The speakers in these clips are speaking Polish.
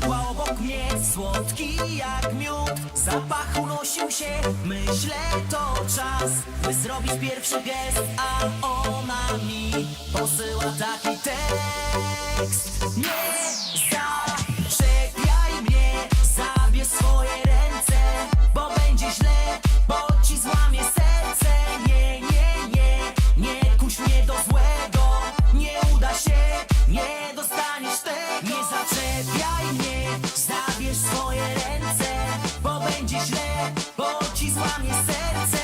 Siadła obok mnie, słodki jak miód Zapach unosił się, myślę to czas By zrobić pierwszy gest, a ona mi Posyła taki tekst Nie! bo ci mnie serce.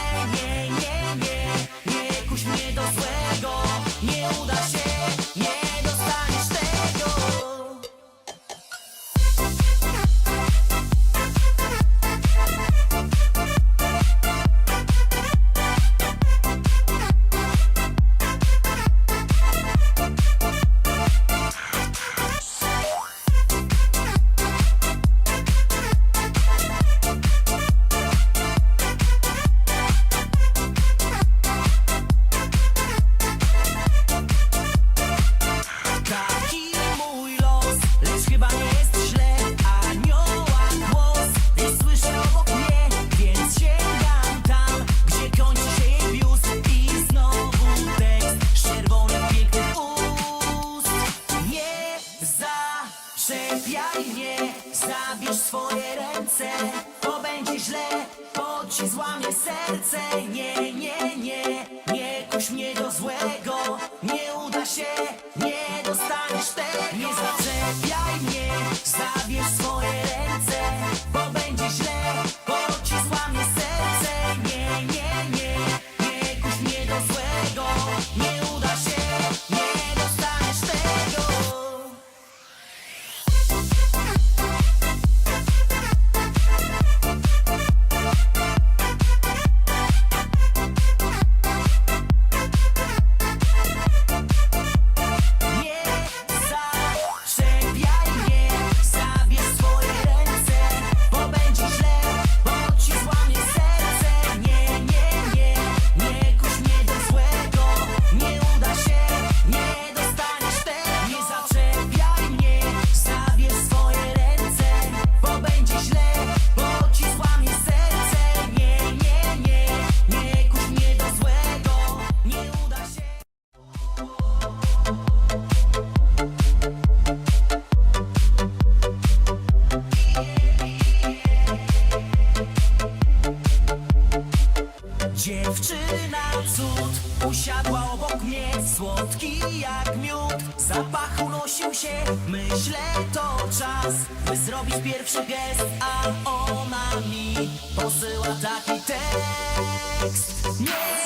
Dziewczyna cud. Usiadła obok mnie Słodki jak miód. Zapach unosił się Myślę to czas By zrobić pierwszy gest A ona mi posyła taki tekst. Nie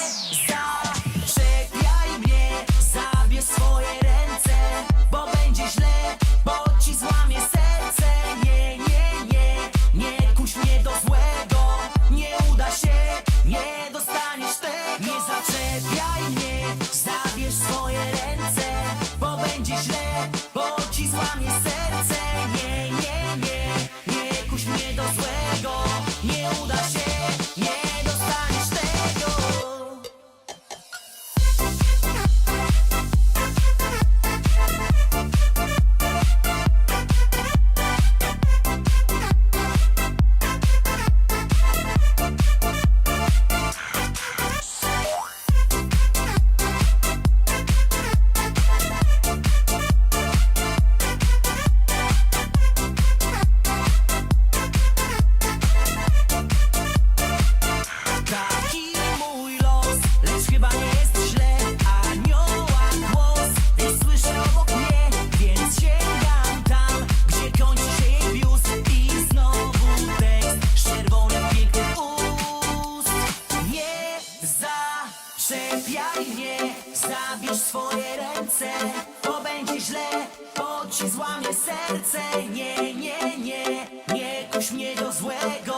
coś w niego złego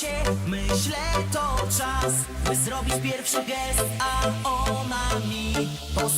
się Myślę to czas By zrobić pierwszy gest A ona mi tekst